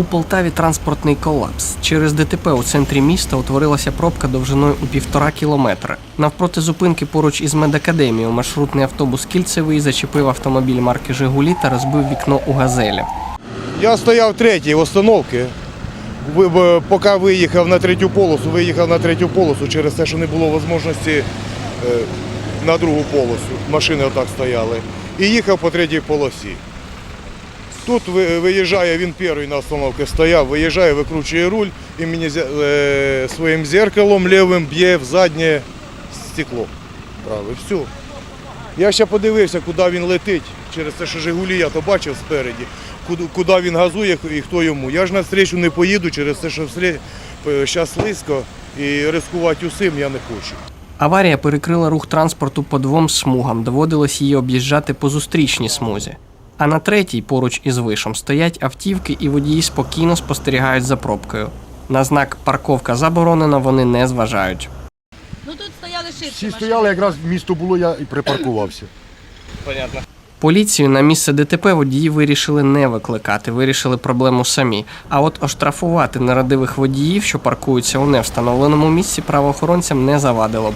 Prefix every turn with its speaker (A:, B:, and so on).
A: У Полтаві транспортний колапс. Через ДТП у центрі міста утворилася пробка довжиною у півтора кілометри. Навпроти зупинки поруч із медакадемією маршрутний автобус Кільцевий зачепив автомобіль марки Жигулі та розбив вікно у газелі.
B: Я стояв третій в. Поки виїхав на третю полосу, виїхав на третю полосу через те, що не було можливості е, на другу полосу. Машини отак стояли. І їхав по третій полосі. Тут виїжджає, він перший на остановці стояв, виїжджає, викручує руль і мені е, своїм зеркалом лівим б'є в заднє стекло. Праве, все. Я ще подивився, куди він летить, через те, що Жигулі я то бачив спереді, куди, він газує і хто йому. Я ж на встречу не поїду через те, що зараз слизько і ризикувати усім я не хочу.
A: Аварія перекрила рух транспорту по двом смугам, доводилось її об'їжджати по зустрічній смузі. А на третій, поруч із вишом, стоять автівки і водії спокійно спостерігають за пробкою. На знак парковка заборонена вони не зважають.
C: Ну тут стояли ширші
D: Всі стояли, якраз місто було, я і припаркувався.
A: Поліцію на місце ДТП водії вирішили не викликати, вирішили проблему самі. А от оштрафувати нерадивих водіїв, що паркуються у невстановленому місці, правоохоронцям не завадило б.